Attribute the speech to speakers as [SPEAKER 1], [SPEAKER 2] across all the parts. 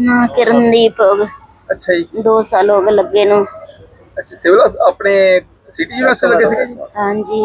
[SPEAKER 1] ਨਾ ਕਿਰਨਦੀਪ ਹੋ ਗਏ।
[SPEAKER 2] ਅੱਛਾ ਜੀ।
[SPEAKER 1] 2 ਸਾਲ ਹੋ ਗਏ ਲੱਗੇ ਨੂੰ।
[SPEAKER 2] ਅੱਛਾ ਸਿਵਲ ਆਪਣੇ ਸਿਟੀ ਯੂਨੀਵਰਸਿਟੀ ਲੱਗੇ ਸੀਗੇ? ਜੀ।
[SPEAKER 1] ਹਾਂਜੀ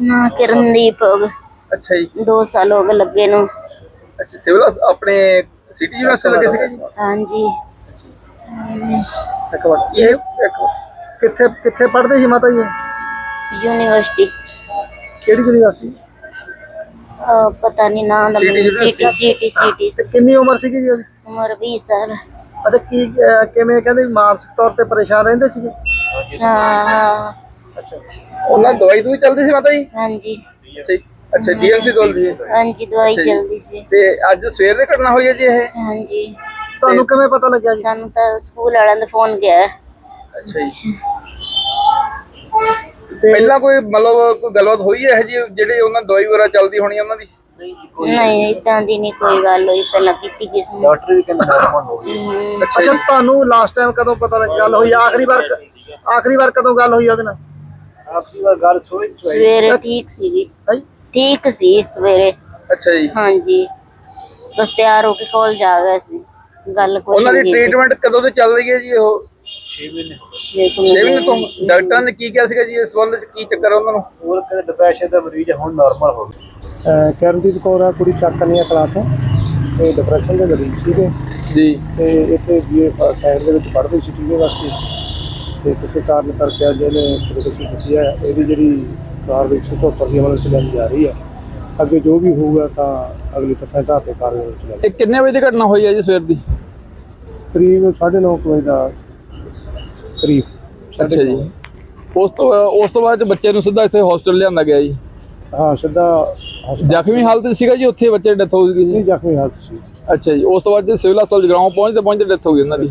[SPEAKER 1] ਨਾ ਕਿਰਨਦੀਪ ਹੋ ਗਏ।
[SPEAKER 2] ਅੱਛਾ ਜੀ।
[SPEAKER 1] 2 ਸਾਲ ਹੋ ਗਏ ਲੱਗੇ ਨੂੰ।
[SPEAKER 2] ਅੱਛਾ ਸਿਵਲ ਹਸ- ਆਪਣੇ ਸਿਟੀ ਯੂਨੀਵਰਸਿਟੀ ਲੱਗੇ ਸੀਗੇ ਜੀ?
[SPEAKER 1] ਹਾਂਜੀ।
[SPEAKER 2] ਇੱਕ ਮਿੰਟ ਇਹ ਇੱਕ।
[SPEAKER 3] ਕਿੱਥੇ ਕਿੱਥੇ ਪੜ੍ਹਦੇ ਸੀ ਮਾਤਾ ਜੀ?
[SPEAKER 1] ਯੂਨੀਵਰਸਿਟੀ।
[SPEAKER 3] ਕਿਹੜੀ ਯੂਨੀਵਰਸਿਟੀ?
[SPEAKER 1] ਅਹ ਪਤਾ ਨਹੀਂ ਨਾਂ ਦਾ ਮੈਨੂੰ। City
[SPEAKER 2] University।
[SPEAKER 1] ਸਿਟੀ ਸਿਟੀ
[SPEAKER 3] ਤੇ ਕਿੰਨੀ ਉਮਰ ਸੀਗੀ ਜੀ ਉਹਦੀ?
[SPEAKER 1] ਉਮਰ 20 ਸਾਲ।
[SPEAKER 3] ਅੱਛਾ ਕੀ ਅਹ ਕਿਵੇਂ ਕਹਿੰਦੇ ਵੀ ਮਾਨਸਿਕ ਤੌਰ ਤੇ ਪਰੇਸ਼ਾਨ ਰਹਿੰਦੇ ਸੀਗੇ?
[SPEAKER 1] ਹਾਂ ਹਾਂ।
[SPEAKER 3] ਅੱਛਾ।
[SPEAKER 2] ਉਹਨਾਂ ਦਵਾਈ ਦੂਈ ਚੱਲਦੀ ਸੀ ਮਾਤਾ ਜੀ?
[SPEAKER 1] ਹਾਂਜੀ।
[SPEAKER 2] ਅੱਛਾ ਜੀ ਅੱਛਾ ਡੀਐਮਸੀ ਚੱਲਦੀ ਹੈ
[SPEAKER 1] ਹਾਂਜੀ ਦਵਾਈ
[SPEAKER 2] ਅੱਛਾ ਜੀ।
[SPEAKER 1] ਚੱਲਦੀ ਸੀ।
[SPEAKER 2] ਤੇ ਅੱਜ ਸਵੇਰ ਦੇ ਘਟਨਾ ਹੋਈ ਹੈ ਜੀ ਇਹ?
[SPEAKER 1] ਹਾਂਜੀ।
[SPEAKER 3] ਤੁਹਾਨੂੰ ਕਿਵੇਂ ਪਤਾ ਲੱਗਿਆ ਜੀ?
[SPEAKER 1] ਸਾਨੂੰ ਤਾਂ ਸਕੂਲ ਵਾਲਿਆਂ ਦਾ ਫੋਨ ਗਿਆ।
[SPEAKER 2] ਅੱਛਾ ਜੀ।
[SPEAKER 3] ਤੇ
[SPEAKER 2] ਪਹਿਲਾਂ ਕੋਈ ਮਤਲਬ ਕੋਈ ਗੱਲਬਾਤ ਹੋਈ ਹੈ ਜੀ ਜਿਹੜੇ ਉਹਨਾਂ ਦਵਾਈ ਵਗੈਰਾ ਚੱਲਦੀ ਹੋਣੀ ਉਹਨਾਂ ਦੀ?
[SPEAKER 1] ਨਹੀਂ ਇਦਾਂ ਦੀ ਨਹੀਂ ਕੋਈ ਗੱਲ ਹੋਈ ਪਹਿਲਾਂ ਕੀਤੀ ਕਿਸ ਨੂੰ
[SPEAKER 3] ਡਾਕਟਰ ਵੀ ਕਹਿੰਦੇ ਨਾਰਮਲ ਹੋ
[SPEAKER 1] ਹਮ,
[SPEAKER 2] ਅੱਛਾ
[SPEAKER 3] ਅੱਛਾ
[SPEAKER 2] ਜੀ।
[SPEAKER 3] ਤੁਹਾਨੂੰ ਲਾਸਟ ਟਾਈਮ ਕਦੋਂ ਪਤਾ ਲੱਗ ਗੱਲ ਹੋਈ? ਆਖਰੀ ਵਾਰ ਆਖਰੀ ਵਾਰ ਕਦੋਂ ਗੱਲ ਹੋਈ ਉਹਦੇ ਨਾਲ? ਆਖਰੀ ਵਾਰ ਗੱਲ ਹੋਈ
[SPEAKER 1] ਸਵੇਰੇ ਠੀਕ ਸੀਗੀ।
[SPEAKER 3] ਹੈ?
[SPEAKER 1] ਠੀਕ ਸੀ ਸਵੇਰੇ।
[SPEAKER 2] ਅੱਛਾ ਜੀ।
[SPEAKER 1] ਹਾਂਜੀ। ਬਸ ਤਿਆਰ ਹੋ ਕੇ ਕੋਲ ਜਾ ਗਿਆ ਸੀ। ਗੱਲ ਕੁਛ
[SPEAKER 2] ਉਹਨਾਂ ਦੀ
[SPEAKER 1] ਨਹੀਂ ਕੀਤੀ।
[SPEAKER 2] ਟ੍ਰੀਟਮੈਂਟ ਕਦੋਂ ਤੋਂ ਚੱਲ ਰਹੀ ਹੈ ਜੀ ਉਹ
[SPEAKER 1] ਛੇ
[SPEAKER 2] 6
[SPEAKER 1] ਕੁ
[SPEAKER 2] ਮਹੀਨੇ ਤੋਂ
[SPEAKER 1] ਮਹੀਨੇ।
[SPEAKER 2] ਡਾਕਟਰਾਂ ਨੇ ਕੀ ਕਿਹਾ ਸੀਗਾ ਜੀ? ਇਸ ਸੰਬੰਧ ਵਿੱਚ ਕੀ ਚੱਕਰ ਆ ਉਹਨਾਂ ਨੂੰ?
[SPEAKER 3] ਹੋਰ ਕਹਿੰਦੇ ਡਿਪਰੈਸ਼ਨ ਦਾ ਮਰੀਜ਼ ਹੁਣ ਨਾਰਮਲ ਹੋ ਗਿਆ। ਕਰਨਦੀਪ ਕੌਰ ਆ ਕੁੜੀ ਚੱਕਨੀਆ ਕਲਾ ਤੋਂ। ਤੇ ਡਿਪਰੈਸ਼ਨ ਦੇ ਮਰੀਜ਼ ਸੀਗੇ।
[SPEAKER 2] ਜੀ।
[SPEAKER 3] ਤੇ ਇੱਥੇ ਬੀਏ ਸਾਈਡ ਦੇ ਵਿੱਚ ਪੜ੍ਹਦੇ ਸੀ ਟੀਵੇ ਵਾਸਤੇ। ਤੇ ਕਿਸੇ ਕਾਰਨ ਕਰਕੇ ਅੱਜ ਇਹਨੇ ਖੁਦਕੁਸ਼ੀ ਕੀਤੀ ਹੈ। ਇਹਦੀ ਜਿਹੜੀ ਕਾਰਵਾਈ ਸੁਤੋ ਪਰਦੀ ਵੱਲ ਚਲਾਈ ਜਾ ਰਹੀ ਹੈ। ਅੱਗੇ ਜੋ ਵੀ ਹੋਊਗਾ ਤਾਂ ਅਗਲੀ ਤਫੈਤਾ ਤੇ ਕਾਰਵਾਈ ਚਲਾਈ
[SPEAKER 2] ਇਹ ਕਿੰਨੇ ਵਜੇ ਦੀ ਘਟਨਾ ਹੋਈ ਹੈ ਜੀ ਸਵੇਰ ਦੀ?
[SPEAKER 3] ਕਰੀਬ 9:30 ਵਜੇ ਦਾ ਕਰੀਬ
[SPEAKER 2] ਅੱਛਾ ਜੀ। ਉਸ ਤੋਂ ਉਸ ਤੋਂ ਬਾਅਦ ਬੱਚੇ ਨੂੰ ਸਿੱਧਾ ਇੱਥੇ ਹਸਪੀਟਲ ਲਿਆਂਦਾ ਗਿਆ ਜੀ।
[SPEAKER 3] ਹਾਂ ਸਿੱਧਾ
[SPEAKER 2] ਜ਼ਖਮੀ ਹਾਲਤ ਸੀਗਾ ਜੀ ਉੱਥੇ ਬੱਚੇ ਡੈਥ ਹੋ ਗਈ ਸੀ
[SPEAKER 3] ਜ਼ਖਮੀ ਹਾਲਤ ਸੀ।
[SPEAKER 2] ਅੱਛਾ ਜੀ ਉਸ ਤੋਂ ਬਾਅਦ ਸਿਵਲ ਹਸਪਤਾਲ ਜਗਰਾਉਂ ਪਹੁੰਚਦੇ ਪਹੁੰਚਦੇ ਡੈਥ ਹੋ ਗਈ ਉਹਨਾਂ ਦੀ?